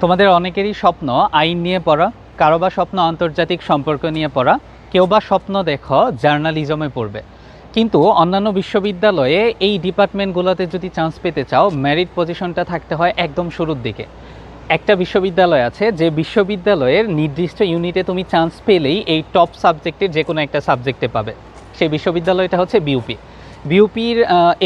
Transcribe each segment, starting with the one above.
তোমাদের অনেকেরই স্বপ্ন আইন নিয়ে পড়া, কারও বা স্বপ্ন আন্তর্জাতিক সম্পর্ক নিয়ে পড়া, কেউ বা স্বপ্ন দেখো জার্নালিজমে পড়বে। কিন্তু অন্যান্য বিশ্ববিদ্যালয়ে এই ডিপার্টমেন্টগুলোতে যদি চান্স পেতে চাও মেরিট পজিশনটা থাকতে হয় একদম শুরুর দিকে। একটা বিশ্ববিদ্যালয় আছে যে বিশ্ববিদ্যালয়ের নির্দিষ্ট ইউনিটে তুমি চান্স পেলেই এই টপ সাবজেক্টের যে কোনো একটা সাবজেক্টে পাবে। সেই বিশ্ববিদ্যালয়টা হচ্ছে বিউপি বিউপির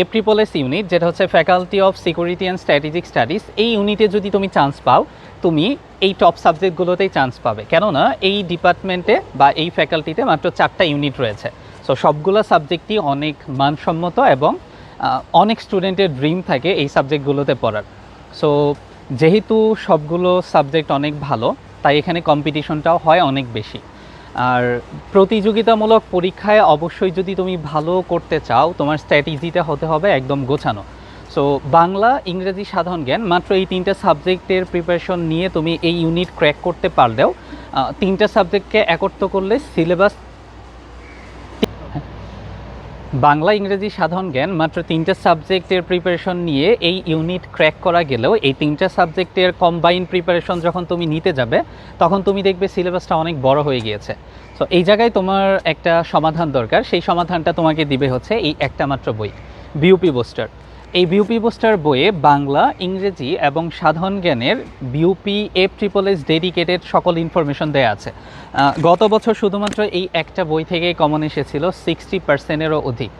এপ্রিপোলেস ইউনিট যেটা হচ্ছে faculty of security and strategic studies এই ইউনিটে যদি তুমি চান্স পাও, তুমি এই টপ সাবজেক্টগুলোতেই চান্স পাবে। কেননা এই ডিপার্টমেন্টে বা এই ফ্যাকাল্টিতে মাত্র চারটা ইউনিট রয়েছে। সো সবগুলো সাবজেক্টই অনেক মানসম্মত এবং অনেক স্টুডেন্টের ড্রিম থাকে এই সাবজেক্টগুলোতে পড়ার। সো যেহেতু সবগুলো সাবজেক্ট অনেক ভালো, তাই এখানে কম্পিটিশনটাও হয় অনেক বেশি। আর প্রতিযোগিতামূলক পরীক্ষায় অবশ্যই যদি তুমি ভালো করতে চাও, তোমার স্ট্র্যাটেজিটা হতে হবে একদম গোছানো। সো বাংলা, ইংরেজি সাধারণ জ্ঞান, মাত্র এই তিনটা সাবজেক্টের প্রিপারেশন নিয়ে তুমি এই ইউনিট ক্র্যাক করতে পারলেও তিনটে সাবজেক্টকে একত্র করলে সিলেবাস বাংলা ইংরেজি সাধারণ জ্ঞান মাত্র তিনটা সাবজেক্টের প্রিপারেশন নিয়ে এই ইউনিট ক্র্যাক করা গেলেও এই তিনটা সাবজেক্টের কম্বাইন প্রিপারেশন যখন তুমি নিতে যাবে, তখন তুমি দেখবে সিলেবাসটা অনেক বড় হয়ে গিয়েছে। সো এই জায়গায় তোমার একটা সমাধান দরকার। সেই সমাধানটা তোমাকে দিবে হচ্ছে এই একটা মাত্র বই বিউপি বোস্টার এই বিউপি পোস্টার বইয়ে বাংলা, ইংরেজি এবং সাধারণ জ্ঞানের BUP F triple S dedicated সকল ইনফরমেশন দেওয়া আছে। গত বছর শুধুমাত্র এই একটা বই থেকে কমন এসেছিল সিক্সটি পার্সেন্টেরও অধিক।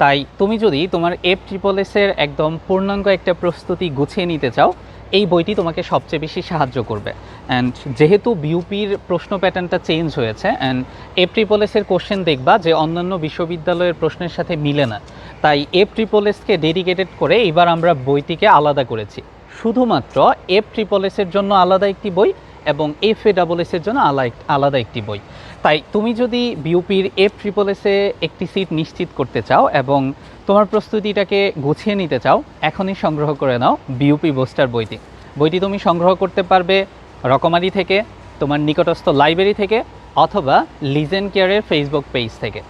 তাই তুমি যদি তোমার এফ ট্রিপল এসের একদম পূর্ণাঙ্গ একটা প্রস্তুতি গুছিয়ে নিতে চাও এই বইটি তোমাকে সবচেয়ে বেশি সাহায্য করবে। অ্যান্ড যেহেতু বিউপির প্রশ্ন প্যাটার্নটা চেঞ্জ হয়েছে অ্যান্ড এফ ট্রিপলেসের কোশ্চেন দেখবা যে অন্যান্য বিশ্ববিদ্যালয়ের প্রশ্নের সাথে মিলে না। তাই এফ ট্রিপলেসকে ডেডিকেটেড করে এবার আমরা বইটিকে আলাদা করেছি। শুধুমাত্র এফ ট্রিপলেসের জন্য আলাদা একটি বই এবং এফ এ ডাবল এসের জন্য আলা- আলাদা একটি বই। তাই তুমি যদি বিউপির এফ ট্রিপল এসে একটি সিট নিশ্চিত করতে চাও এবং তোমার প্রস্তুতিটাকে গুছিয়ে নিতে চাও, এখনই সংগ্রহ করে নাও বিউপি বোস্টার বইটি। বইটি তুমি সংগ্রহ করতে পারবে রকমারি থেকে, তোমার নিকটস্থ লাইব্রেরি থেকে, অথবা লিজেন কেয়ারের ফেসবুক পেজ থেকে।